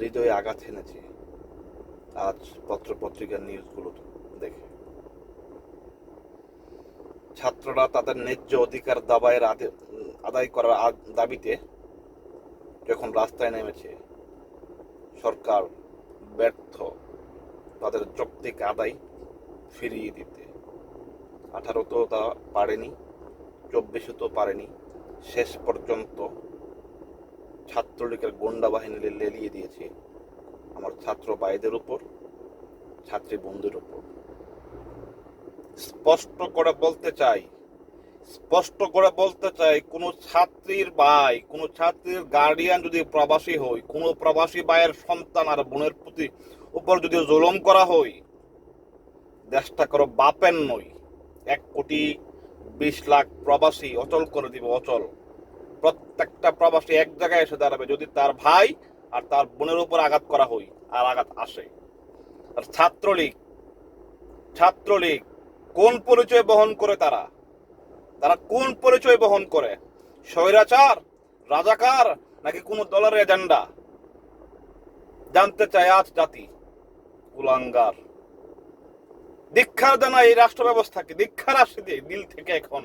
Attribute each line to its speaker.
Speaker 1: হৃদয়ে আঘাত এনেছে। আজ পত্র পত্রিকার নিউজগুলো দেখে। ছাত্ররা তাদের ন্যায্য অধিকার দাবায়ের আদায় করার দাবিতে যখন রাস্তায় নেমেছে, সরকার ব্যর্থ তাদের যৌক্তিক আদায় ফিরিয়ে দিতে। আঠারো তো তা পারেনি। চব্বিশে তো পারেনি। শেষ পর্যন্ত ছাত্রলীগের গোন্ডা বাহিনী লেলিয়ে দিয়েছে আমার ছাত্র ভাইদের উপর, ছাত্রী বন্ধুর উপর। স্পষ্ট করে বলতে চাই, স্পষ্ট করে বলতে চাই, কোন ছাত্রীর ভাই, কোন ছাত্রীর গার্ডিয়ান যদি প্রবাসী হই কোন প্রবাসী ভাইয়ের সন্তান আর বোনের প্রতি উপর যদি জুলুম করা হয়, দেশটা করো বাপের নই এক কোটি বিশ লাখ প্রবাসী অচল করে দিব, অচল। প্রত্যেকটা প্রবাসী এক জায়গায় এসে দাঁড়াবে, যদি তার ভাই আর তার বোনের উপর আঘাত করা হয়, আর আঘাত আসে। আর ছাত্রলীগ ছাত্রলীগ, কোন পরিচয় বহন করে তারা? তারা কোন পরিচয় বহন করে? স্বৈরাচার, রাজাকার, নাকি কোন দলের এজেন্ডা? জানতে চায় আজ জাতি, কুলাঙ্গার। দীক্ষার জানা এই রাষ্ট্র ব্যবস্থাকে দীক্ষার আসে দিল থেকে এখন।